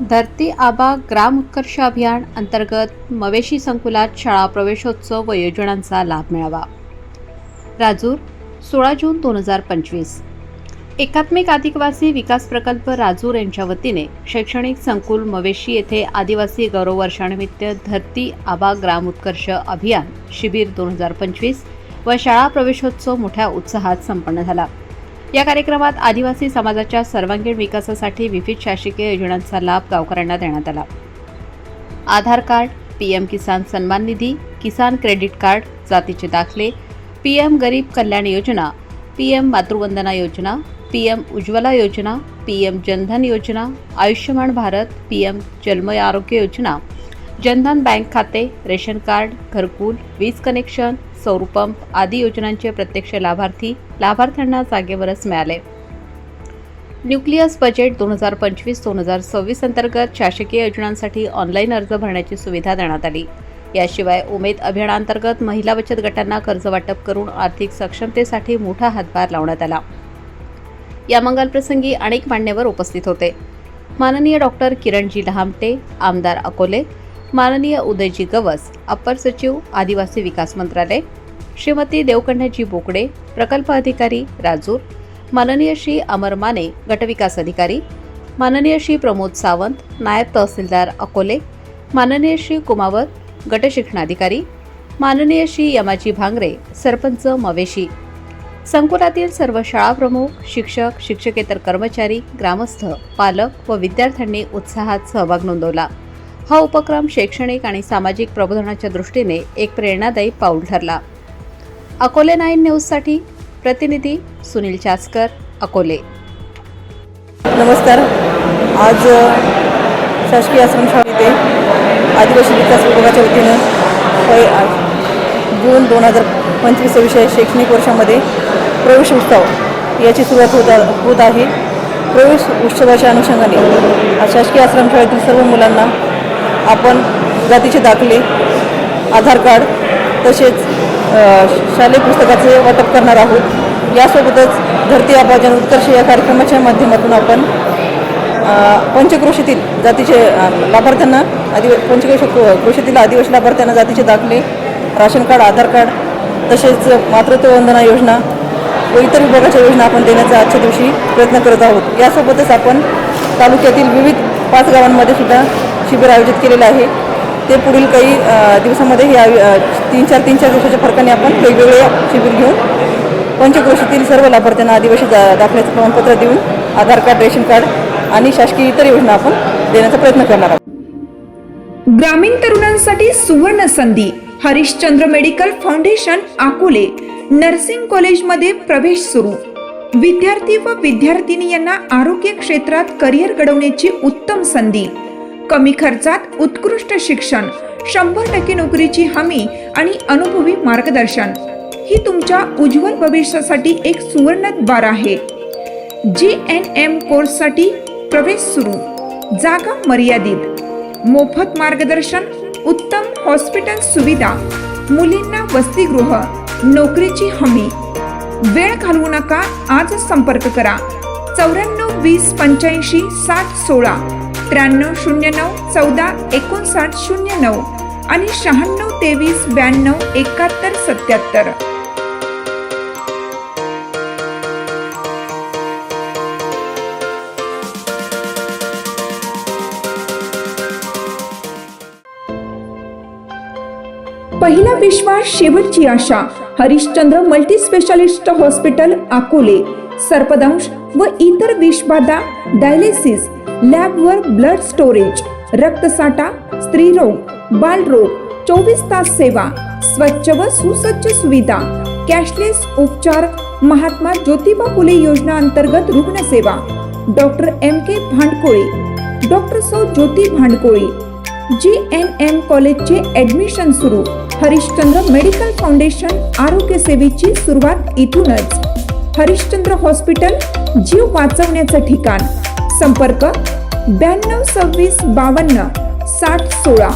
धरती आबा ग्राम उत्कर्ष अभियान अंतर्गत मवेशी संकुलात शाळा प्रवेशोत्सव व योजनांचा लाभ मिळावा. राजूर सोळा जून दोन हजार पंचवीस. एकात्मिक आदिवासी विकास प्रकल्प राजूर यांच्या वतीने शैक्षणिक संकुल मवेशी येथे आदिवासी गौरव वर्षानिमित्त धरती आबा ग्राम उत्कर्ष अभियान शिबिर दोन हजार पंचवीस व शाळा प्रवेशोत्सव मोठ्या उत्साहात संपन्न झाला. या कार्यक्रमात आदिवासी समाजाच्या सर्वांगीण विकासासाठी विविध शासकीय योजनांचा लाभ गावकऱ्यांना देण्यात आला. आधार कार्ड पीएम किसान सन्मान निधी किसान क्रेडिट कार्ड जातीचे दाखले पीएम गरीब कल्याण योजना पीएम मातृवंदना योजना पीएम उज्ज्वला योजना पीएम जनधन योजना आयुष्यमान भारत पीएम जन्म आरोग्य योजना जनधन बँक खाते रेशन कार्ड घरकुल वीज कनेक्शन सौरपंप आदी योजनांचे प्रत्यक्ष लाभार्थी लाभार्थ्यांना जागेवरच मिळाले. न्यूक्लियस बजेट दोन हजार पंचवीस दोन हजार सव्वीस अंतर्गत शासकीय योजनांसाठी ऑनलाईन अर्ज भरण्याची सुविधा देण्यात आली. याशिवाय उमेद अभियानांतर्गत महिला बचत गटांना कर्ज वाटप करून आर्थिक सक्षमतेसाठी मोठा हातभार लावण्यात आला. या मंगलप्रसंगी अनेक मान्यवर उपस्थित होते. माननीय डॉक्टर किरणजी लहामटे आमदार अकोले माननीय उदयजी गवस अप्पर सचिव आदिवासी विकास मंत्रालय श्रीमती देवकन्याजी बोकडे प्रकल्प अधिकारी राजूर माननीय श्री अमर माने गटविकास अधिकारी माननीय श्री प्रमोद सावंत नायब तहसीलदार अकोले माननीय श्री कुमावत गटशिक्षणाधिकारी माननीय श्री यमाजी भांगरे सरपंच मवेशी. संकुलातील सर्व शाळा प्रमुख शिक्षक शिक्षकेतर कर्मचारी ग्रामस्थ पालक व विद्यार्थ्यांनी उत्साहात सहभाग नोंदवला. हा उपक्रम शैक्षणिक आणि सामाजिक प्रबोधनाच्या दृष्टीने एक प्रेरणादायी पाऊल ठरला. अकोले नाईन न्यूजसाठी प्रतिनिधी सुनील चासकर अकोले. नमस्कार. आज शासकीय आश्रमशाळा येथे आदिवासी विकास विभागाच्या वतीनं जून दोन हजार पंचवीस विषय शैक्षणिक वर्षामध्ये प्रवेश उत्सव याची सुरुवात होत होत आहे. प्रवेश उत्सवाच्या अनुषंगाने आज शासकीय आश्रमशाळेतील सर्व मुलांना आपण जातीचे दाखले आधार कार्ड तसेच शालेय पुस्तकाचे वाटप करणार आहोत. यासोबतच धरती आबाजन उत्कर्ष या कार्यक्रमाच्या माध्यमातून आपण पंचक्रोशीतील जातीचे लाभार्थ्यांना आदिवा पंचक्रोश कृषीतील आदिवासी लाभार्थ्यांना जातीचे दाखले राशन कार्ड आधार कार्ड तसेच मातृत्व वंदना योजना व इतर विभागाच्या योजना आपण देण्याचा आजच्या दिवशी प्रयत्न करत आहोत. यासोबतच आपण तालुक्यातील विविध पाच गावांमध्ये सुद्धा शिबिर आयोजित केलेलं आहे. ते पुढील काही दिवसामध्ये हे आयु- तीन चार तीन चार दिवसाच्या फरकाने आपण वेगवेगळे शिबिर घेऊन पंचक्रोशीतील सर्व लाभार्थ्यांना आदिवासी दा दाखल्याचं प्रमाणपत्र देऊन आधार कार्ड रेशन कार्ड आणि शासकीय इतर योजना आपण देण्याचा प्रयत्न करणार आहोत. ग्रामीण तरुणांसाठी सुवर्ण संधी Harishchandra medical foundation Akole nursing कॉलेजमध्ये प्रवेश सुरू. विद्यार्थी व विद्यार्थिनी यांना आरोग्य क्षेत्रात करिअर घडवण्याची उत्तम संधी कमी खर्चात उत्कृष्ट शिक्षण शंभर टक्के नोकरीची हमी आणि अनुभवी मार्गदर्शन. ही तुमच्या उज्ज्वल भविष्यासाठी एक सुवर्ण बार आहे. जी एन एम कोर्ससाठी प्रवेश सुरू. जागा मर्यादित. मोफत मार्गदर्शन उत्तम हॉस्पिटल सुविधा मुलींना वसतिगृह नोकरीची हमी. वेळ घालवू नका आज संपर्क करा. चौऱ्याण्णव वीस पंच्याऐंशी साठ सोळा. त्र्याण्णव शून्य नऊ चौदा एकोणसाठ शून्य नऊ आणि शहाण्णव तेवीस ब्याण्णव एकाहत्तर सत्याहत्तर. पहिला विश्वास शेवटची आशा. Harishchandra multi specialist hospital Akole. सर्पदंश व इतर विषबाधा डायलिसिस लॅबवर ब्लड स्टोरेज रक्तसाठा स्त्रीरोग बालरोग चोवीस तास सेवा स्वच्छ व सुसज्ज सुविधा कॅशलेस उपचार महात्मा ज्योतिबा फुले योजना अंतर्गत रुग्णसेवा doctor M K Bhandkole doctor सौ Jyoti Bhandkole G N M कॉलेजचे ॲडमिशन सुरू हरिश्चंद्र मेडिकल फाउंडेशन आरोग्य सेवेची सुरुवात इथूनच. हरिश्चंद्र हॉस्पिटल जीव वाचवण्याचं ठिकाण. संपर्क ब्याण्णव सव्वीस बावन्न साठ सोळा.